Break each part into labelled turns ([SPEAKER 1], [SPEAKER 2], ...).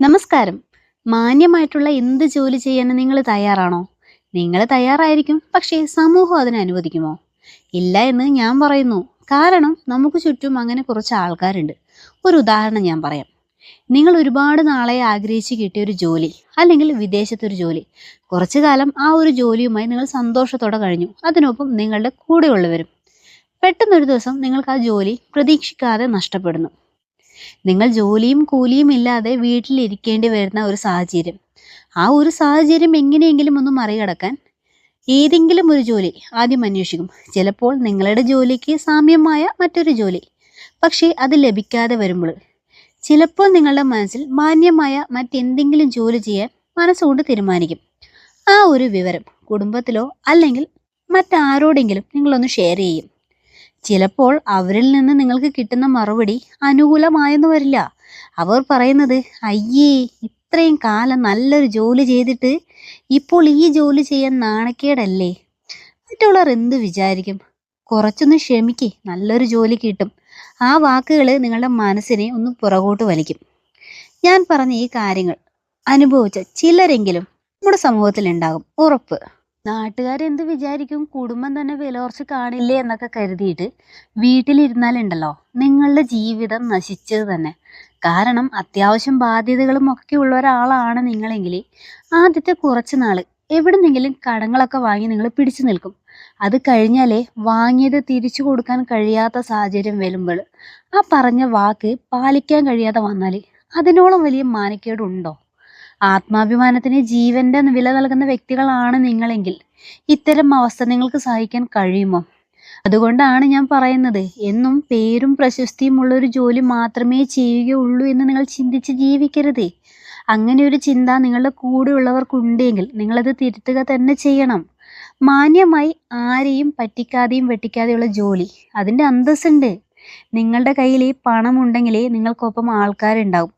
[SPEAKER 1] നമസ്കാരം. മാന്യമായിട്ടുള്ള എന്ത് ജോലി ചെയ്യാൻ നിങ്ങൾ തയ്യാറാണോ? നിങ്ങൾ തയ്യാറായിരിക്കും പക്ഷേ സമൂഹം അതിനെ അനുവദിക്കുമോ? ഇല്ല എന്ന് ഞാൻ പറയുന്നു. കാരണം നമുക്ക് ചുറ്റും അങ്ങനെ കുറച്ച് ആൾക്കാരുണ്ട്. ഒരു ഉദാഹരണം ഞാൻ പറയാം. നിങ്ങൾ ഒരുപാട് നാളെ ആഗ്രഹിച്ച് കിട്ടിയ ഒരു ജോലി അല്ലെങ്കിൽ വിദേശത്തൊരു ജോലി കുറച്ചു കാലം ആ ഒരു ജോലിയുമായി നിങ്ങൾ സന്തോഷത്തോടെ കഴിഞ്ഞു. അതിനൊപ്പം നിങ്ങളുടെ കൂടെയുള്ളവരും. പെട്ടെന്നൊരു ദിവസം നിങ്ങൾക്ക് ആ ജോലി പ്രതീക്ഷിക്കാതെ നഷ്ടപ്പെടുന്നു. നിങ്ങൾ ജോലിയും കൂലിയും ഇല്ലാതെ വീട്ടിലിരിക്കേണ്ടി വരുന്ന ഒരു സാഹചര്യം. ആ ഒരു സാഹചര്യം എങ്ങനെയെങ്കിലും ഒന്ന് മറികടക്കാൻ ഏതെങ്കിലും ഒരു ജോലി ആദ്യം അന്വേഷിക്കും. ചിലപ്പോൾ നിങ്ങളുടെ ജോലിക്ക് സാമ്യമായ മറ്റൊരു ജോലി. പക്ഷേ അത് ലഭിക്കാതെ വരുമ്പോൾ ചിലപ്പോൾ നിങ്ങളുടെ മനസ്സിൽ മാന്യമായ മറ്റെന്തെങ്കിലും ജോലി ചെയ്യാൻ മനസ്സുകൊണ്ട് തീരുമാനിക്കും. ആ ഒരു വിവരം കുടുംബത്തിലോ അല്ലെങ്കിൽ മറ്റാരോടെങ്കിലും നിങ്ങളൊന്ന് ഷെയർ ചെയ്യും. ചിലപ്പോൾ അവരിൽ നിന്ന് നിങ്ങൾക്ക് കിട്ടുന്ന മറുപടി അനുകൂലമായെന്ന് വരില്ല. അവർ പറയുന്നത് അയ്യേ ഇത്രയും കാലം നല്ലൊരു ജോലി ചെയ്തിട്ട് ഇപ്പോൾ ഈ ജോലി ചെയ്യാൻ നാണക്കേടല്ലേ? മറ്റുള്ളവർ എന്ത് വിചാരിക്കും? കുറച്ചൊന്ന് ക്ഷമിക്ക് നല്ലൊരു ജോലി കിട്ടും. ആ വാക്കുകൾ നിങ്ങളുടെ മനസ്സിനെ ഒന്ന് പുറകോട്ട് വലിക്കും. ഞാൻ പറഞ്ഞ ഈ കാര്യങ്ങൾ അനുഭവിച്ച ചിലരെങ്കിലും നമ്മുടെ സമൂഹത്തിൽ ഉണ്ടാകും ഉറപ്പ്. നാട്ടുകാരെന്ത് വിചാരിക്കും? കുടുംബം തന്നെ വിലവർച്ച് കാണില്ലേ എന്നൊക്കെ കരുതിയിട്ട് വീട്ടിലിരുന്നാലുണ്ടല്ലോ. നിങ്ങളുടെ ജീവിതം നശിച്ചത് തന്നെ. കാരണം അത്യാവശ്യം ബാധ്യതകളും ഒക്കെ ഉള്ള ഒരാളാണ് നിങ്ങളെങ്കിൽ ആദ്യത്തെ കുറച്ച് നാൾ എവിടുന്നെങ്കിലും കടങ്ങളൊക്കെ വാങ്ങി നിങ്ങൾ പിടിച്ചു നിൽക്കും. അത് കഴിഞ്ഞാലേ വാങ്ങിയത് തിരിച്ചു കൊടുക്കാൻ കഴിയാത്ത സാഹചര്യം വരുമ്പോൾ ആ പറഞ്ഞ വാക്ക് പാലിക്കാൻ കഴിയാതെ വന്നാൽ അതിനോളം വലിയ മാനക്കേടുണ്ടോ? ആത്മാഭിമാനത്തിന് ജീവന്റെ വില നൽകുന്ന വ്യക്തികളാണ് നിങ്ങളെങ്കിൽ. ഇത്തരം അവസ്ഥ നിങ്ങൾക്ക് സഹിക്കാൻ കഴിയുമോ? അതുകൊണ്ടാണ് ഞാൻ പറയുന്നത് എന്നും പേരും പ്രശസ്തിയും ഉള്ള ഒരു ജോലി മാത്രമേ ചെയ്യുകയുള്ളൂ എന്ന് നിങ്ങൾ ചിന്തിച്ച് ജീവിക്കരുത്. അങ്ങനെ ഒരു ചിന്ത നിങ്ങളുടെ കൂടെയുള്ളവർക്കുണ്ടെങ്കിൽ നിങ്ങളത് തിരുത്തുക തന്നെ ചെയ്യണം. മാന്യമായി ആരെയും പറ്റിക്കാതെയും വെട്ടിക്കാതെയുള്ള ജോലി. അതിന്റെ അന്തസ്സുണ്ട്. നിങ്ങളുടെ കയ്യിൽ പണം ഉണ്ടെങ്കിൽ നിങ്ങൾക്കൊപ്പം ആൾക്കാരുണ്ടാവും.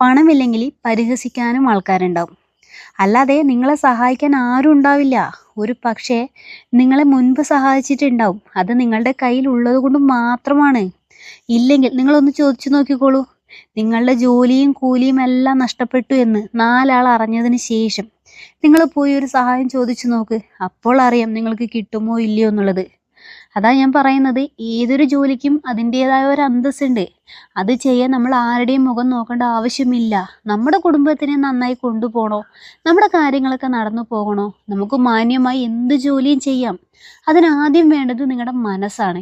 [SPEAKER 1] പണമില്ലെങ്കിൽ പരിഹസിക്കാനും ആൾക്കാരുണ്ടാവും. അല്ലാതെ നിങ്ങളെ സഹായിക്കാൻ ആരും ഉണ്ടാവില്ല. ഒരു പക്ഷേ നിങ്ങളെ മുൻപ് സഹായിച്ചിട്ടുണ്ടാവും. അത് നിങ്ങളുടെ കയ്യിൽ ഉള്ളത് കൊണ്ട് മാത്രമാണ്. ഇല്ലെങ്കിൽ നിങ്ങളൊന്ന് ചോദിച്ചു നോക്കിക്കോളൂ. നിങ്ങളുടെ ജോലിയും കൂലിയും എല്ലാം നഷ്ടപ്പെട്ടു എന്ന് നാലാൾ അറിഞ്ഞതിന് ശേഷം നിങ്ങൾ പോയി ഒരു സഹായം ചോദിച്ചു നോക്ക്. അപ്പോൾ അറിയാം നിങ്ങൾക്ക് കിട്ടുമോ ഇല്ലയോ എന്നുള്ളത്. അതാ ഞാൻ പറയുന്നത്. ഏതൊരു ജോലിക്കും അതിന്റെതായ ഒരു അന്തസ്സുണ്ട്. അത് ചെയ്യാൻ നമ്മൾ ആരുടെയും മുഖം നോക്കേണ്ട ആവശ്യമില്ല. നമ്മുടെ കുടുംബത്തിനെ നന്നായി കൊണ്ടുപോകണോ? നമ്മുടെ കാര്യങ്ങളൊക്കെ നടന്നു പോകണോ? നമുക്ക് മാന്യമായി എന്ത് ജോലിയും ചെയ്യാം. അതിനാദ്യം വേണ്ടത് നിങ്ങളുടെ മനസ്സാണ്.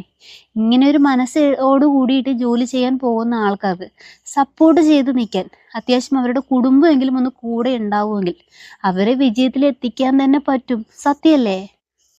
[SPEAKER 1] ഇങ്ങനെ ഒരു മനസ്സോട് കൂടിയിട്ട് ജോലി ചെയ്യാൻ പോകുന്ന ആൾക്കാർക്ക് സപ്പോർട്ട് ചെയ്ത് നിൽക്കാൻ അത്യാവശ്യം അവരുടെ കുടുംബമെങ്കിലും ഒന്ന് കൂടെ ഉണ്ടാവുമെങ്കിൽ അവരെ വിജയത്തിൽ എത്തിക്കാൻ തന്നെ പറ്റും. സത്യമല്ലേ?